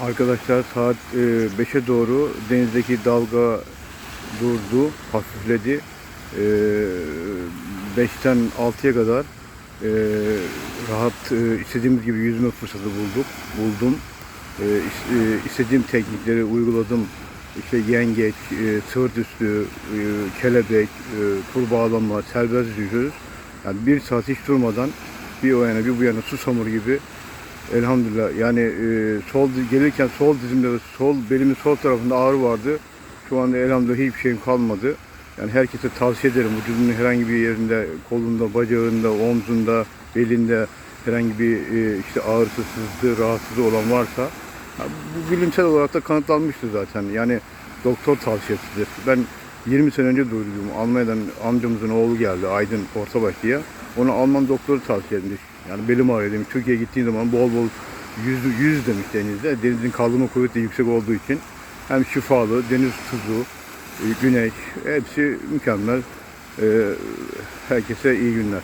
Arkadaşlar saat 5'e doğru denizdeki dalga durdu, hafifledi. E, 5'ten 6'ya kadar e, rahat e, istediğimiz gibi yüzme fırsatı bulduk, buldum. E, is- e, istediğim teknikleri uyguladım. İşte yengeç, e, sıvırt üstü, e, kelebek, e, tur bağlama, serbest yüzüyoruz. Yani bir saat hiç durmadan bir o yana bir bu yana susamur gibi Elhamdülillah. Yani e, sol gelirken sol dizimde sol belimin sol tarafında ağrı vardı. Şu anda elhamdülillah hiçbir şeyim kalmadı. Yani herkese tavsiye ederim. Vücudunun herhangi bir yerinde, kolunda, bacağında, omzunda, belinde herhangi bir e, işte ağrısı, sızdı, rahatsızlığı olan varsa bu bilimsel olarak da kanıtlanmıştır zaten. Yani doktor tavsiyesidir. Ben 20 sene önce duydum. Almanya'dan amcamızın oğlu geldi Aydın Ortabaşlı'ya. Ona Alman doktoru tavsiye etmiş. Yani belim ağrıyor demiş. Türkiye'ye gittiğin zaman bol bol yüz, yüz demiş denizde. Denizin kaldırma kuvveti yüksek olduğu için hem şifalı, deniz tuzu, e, güneş hepsi mükemmel. E, Herkese iyi günler.